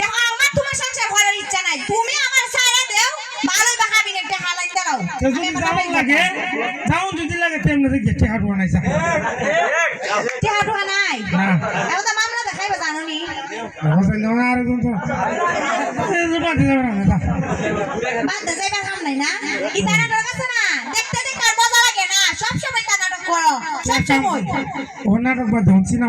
দেখো আমার তোমার সংসার করার ইচ্ছা নাই। তুমি আমার সারা দেও ভালোই বা খাবি না একটা হালাই দাও যদি যাওন লাগে যাওন যদি লাগে তেমনি দেখি টেকা টোয়া নাই টেহা টোহা নাই। না। এখন তো মামলা দেখাইবা জানো নি? হোসেন দেওয়া আর একজন তো বাদ যাবে না। বাদ দে যাইবার কাম নাই না? ইতা নাটক আছে না? দেখতে দেখতে আর মজা লাগে না? সব সময় তা নাটক করো সব সময় ও নাটক বাদ ধরছি না।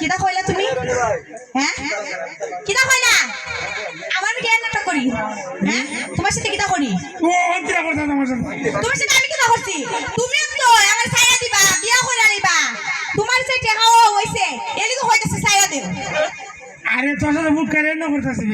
কিটা কইলা তুমি? হ্যাঁ? কিটা কইলা? আমার কি আর নাটক করি? হ্যাঁ? তোমার সাথে কিটা করি? ও অন্তিরা করতাম আমার সাথে? তোমার সাথে আমি কিটা করছি? তুমি তো আমার ছায়া দিবা বিয়া কইরা নিবা তোমার সাথে টেকাও হইছে এলিগো হইতাছে ছায়া দেও। আরে তোর সাথে মুখ কারে না করতেছি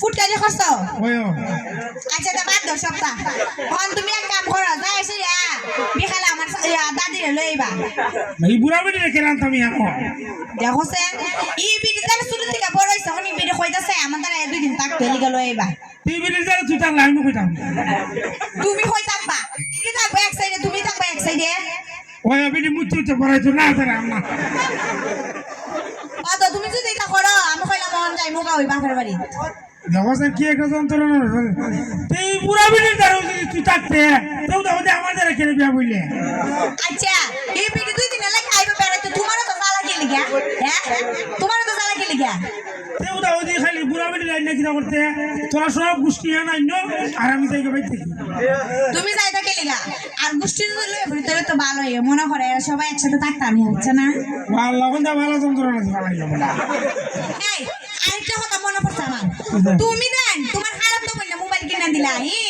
ফুটকারি ওই আচ্ছা তা বাদ দাও সপ্তাহ এখন তুমি এক কাম করো যাই এসে বিকালে আমার সা- ইয়া, দাদিরে লই আইবা এই বুড়া বেটি রেখে আনতাম এখন দেখো সে ই বিড়ি তার শুরু থেকে বড় হইছে এখন ই বিড়ি কইতাছে আমার দ্বারা দুই দিন থাকতে এলিগা লই আইবা তুই বেটি যারা তুই তার লাইন কইতাম তুমি কই থাকবা কি থাকবা এক সাইডে তুমি থাকবা এক সাইডে ওই বেটি মুচ্ছি উঠতে পড়াইতো না তারা অত তুমি যদি এটা করো আমি কইলাম মন যাই মুগা হই বাপের বাড়ি স্যার কি একটা যন্ত্রণা এই বুড়া বেটির দ্বারা তুই থাকতে। তেও তো আমাদের আমাদের রেখে বিয়া বললে আচ্ছা এই দুই দিন লাগে আইবা বেড়াইতে তোমারও তো জ্বালা কি লিগা? হ্যাঁ? তোমারও তো জ্বালা কি লিগা? তেও তো ওই খালি বুড়া বেটির লাইন না কিনা করতে। তোরা সব গোষ্ঠী আনাই আর আমি যাই তুমি যাই থাকে লিগা? আর গোষ্ঠী লই ভিতরে তো ভালো হয়ে মনে করে সবাই একসাথে থাকতাম হচ্ছে না? ভালো কিন্তু ভালো যন্ত্রণা এই আরেকটা তুমি দেন তোমার খারাপ তো বললে মোবাইল কিনা দিলা হি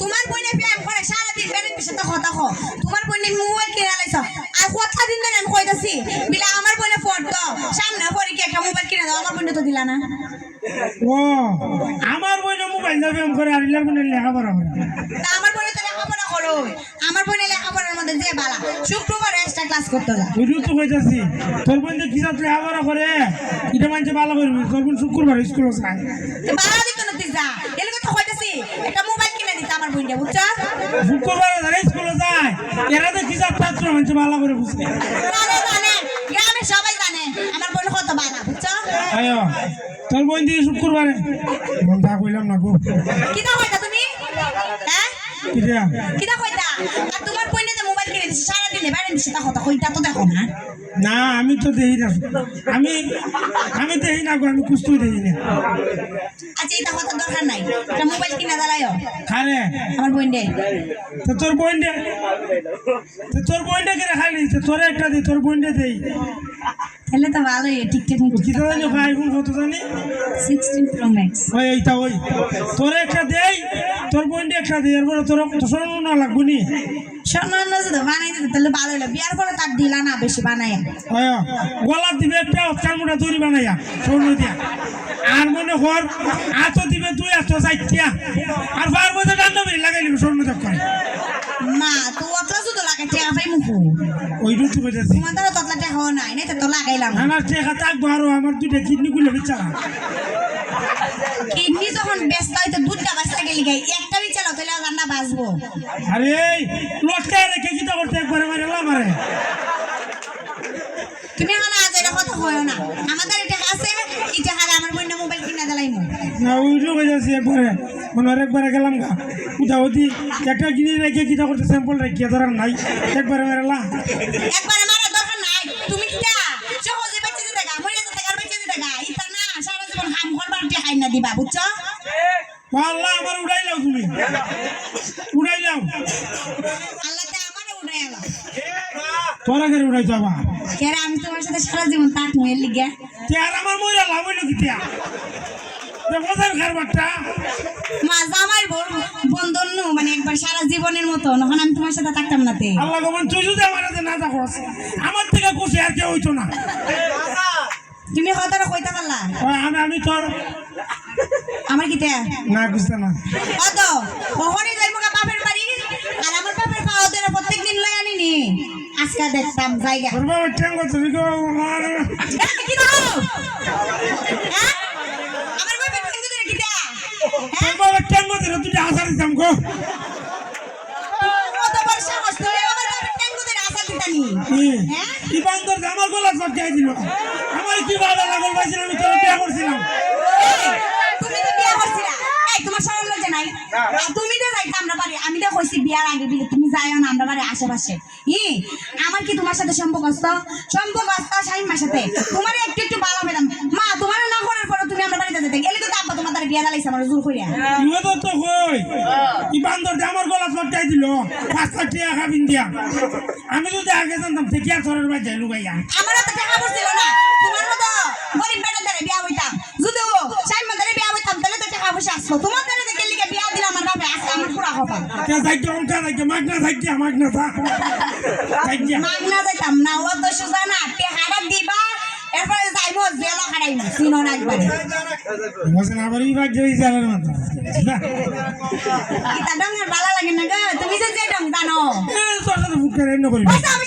তোমার বইনে প্রেম করে সারাদিন পিছে তো কথা কো তোমার বইনে মোবাইল কিনা লাইছ। আর কথা দিন দেন আমি কইতাছি বিলা আমার বইনে পড়তো সামনে পরে কি একটা মোবাইল কিনা দাও আমার বইনে তো দিলা না। ও আমার বইনে মোবাইল যাবে এম করে আর ইলার বইনে লেখাপড়া করে আমার করো। আমার বইনে লেখাপড়ার মধ্যে যে বালা শুক্রবার এক্সট্রা ক্লাস করতে যা ওই তো কইতাছি তোর বইনে কি যাতে লেখাপড়া করে এটা মানছে ভালো করবি। তোর বোন শুক্রবার স্কুল যায়। তো বালা দিত না তুই যা। এর কথা কইতাছি একটা মোবাইল কিনে দিতে আমার বইনে বুঝছ? শুক্রবার স্কুলে যায় এরা তো কি যাতে ছাত্র মানছে ভালো করে বুঝতে জানে জানে। গ্রামের সবাই জানে আমার বোন কত বালা বুঝছ? আয়ো তোর বোন দিয়ে শুক্রবারে। বলতা কইলাম না গো। তুমি হ্যাঁ কিটা কইতা? আর তোমার বোনে যে মোবাইল কিনে দিছে সারা দিনে বাইরে দিছে তা কথা কইতা তো দেখো না। না আমি তো দেখি না। আমি আমি দেখি না গো আমি কুস্তুই দেখি না। আচ্ছা এটা কথা দরকার নাই। মোবাইল কিনে দালাইও খারে আমার বোন দে। তো তোর বোন দে। তো তোর তোর একটা দি তোর বোন দে দেই। তাহলে তো ভালোই ও কি তো জানি আইফোন কত জানি? সিক্সটিন প্রো ম্যাক্স ওই এইটা ওই। তোর একটা দেই তোর বোন একটা দেই এরপরে তোর তো শোনো না লাগবো নি? স্বর্ণ যদি বানাই দিতে তাহলে ভালো হলো বিয়ার পরে তার দিলা না বেশি বানাই ওই গলা দিবে একটা অস্তার মোটা দড়ি বানাইয়া স্বর্ণ দিয়া। আর মনে কর আত দিবে দুই এত চাইতিয়া আর বার মধ্যে ডান্ডা বেরি লাগাই নিবে মা তো অতলা ওই রুটি বেজেছি তোমার দ্বারা ততলা টেকা নাই নাই তো লাগাইলাম আমার টেকা থাকব আরও আমার দুইটা কিডনি গুলো বিচারা কিডনি যখন ব্যস্ত হইতে দুধটা বাঁচতে গেলি গাই একটা বিচালো তাহলে রান্না বাঁচবো। আরে এই লটকে রেখে কিতা করতে একবারে মারে মারে তুমি এখন আজ এটা কথা কইও না। আমাদের এটা আছে এটা হারে আমার বইনা মোবাইল কিনা দিলাইমু। না ওই যাচ্ছি একবারে মনে একবারে গেলাম গা। উঠা হতি একটা কিনে রেখে কিতা করতে স্যাম্পল রেখে ধরার নাই। একবারে মেরেলা একবার আমার দরকার নাই। তুমি কিটা সহজে বেঁচে দিতে গা মরে যেতে গা বেঁচে দিতে গা। ইতা না সারা জীবন হাম করবার টি খাই না দিবা বুঝছ? আল্লাহ আমার উড়াইলাও তুমি। উড়াইলাও আল্লাহ তে আমারে উড়ে এলো তোরা করে উড়াই যাবা কেরে আমি তোমার সাথে সারা জীবন থাকব এর লিগে। তে আর আমার মরে লাভ হইল কি মা জামাই বোন বন্ধন নু মানে একবার সারা জীবনের মতো তখন আমি তোমার সাথে থাকতাম না আল্লাহ গোবন তুই যদি আমার না থাকস আমার থেকে খুশি আর কেউ হইতো না। তুমি কথাটা কইতা পারলা? আমি আমি তোর আমার কিটা না বুঝতে না। অত ওহরে যাইবো গা বাপের বাড়ি আর আমার বাপের খাওয়া প্রত্যেক দিন লই আজকে দেখতাম জায়গা। বাবা তুমি কি দাও হ্যাঁ? আমার বই পেট কিন্তু রে কিটা তোর বাবা ঠ্যাঙ্গ দিলে তুই আসার দিতাম গো। কত বড় সাহস তোরে আমার হ্যাঁ? কি বান্দর আমার গলা চটকাই দিল? আমার কি ভালো লাগল পাইছিল আমি তোর বিয়া করছিলাম। তুমি তো বিয়া করছিলা। এই তোমার লজ্জা নাই? তুমি তো যাইতে আমরা বাড়ি আমি তো কইছি বিয়ার আগে বিলে তুমি যাইও না আমরা বাড়ি আশেপাশে। ই আমার কি তোমার সাথে সম্পর্ক আছে? সম্পর্ক আছে সাথে। তোমার একটু দালাইছে আমার জোর কইরা তুই তো তো কই? কি বান্দর যে আমার গলা চটকাই দিল। পাঁচটা টিয়া খাবিন দিয়া। আমি যদি আগে জানতাম সে কিয়া চরের বাই যাই লুকাইয়া আমার তো টাকা পড়ছিল না। তোমার মতো গরিব বেটার দ্বারা বিয়া হইতাম। যদি ও শাহিমার দ্বারা বিয়া হইতাম তাহলে তো টাকা পয়সা আসতো। তোমার দ্বারা দেখে লিগে বিয়া দিলাম আমার বাপে আজকে আমার পুরা কপাল কে যাইতে? অঙ্কা যাইতে? মাগনা যাইতে মাগনা যাইতে। মাগনা যাইতাম না ও তো সোজা না টেহারা দিবা এরপরে যাইবো জেলা হারাইবো চিনো না একবারে বসেন আবার বাগ যাই জানার মতো ইতা ডঙ্গের ভালো লাগে না গো তুমি যে যে ডং জানো এ সাথে বুক করে এন্ন পয়সা আমি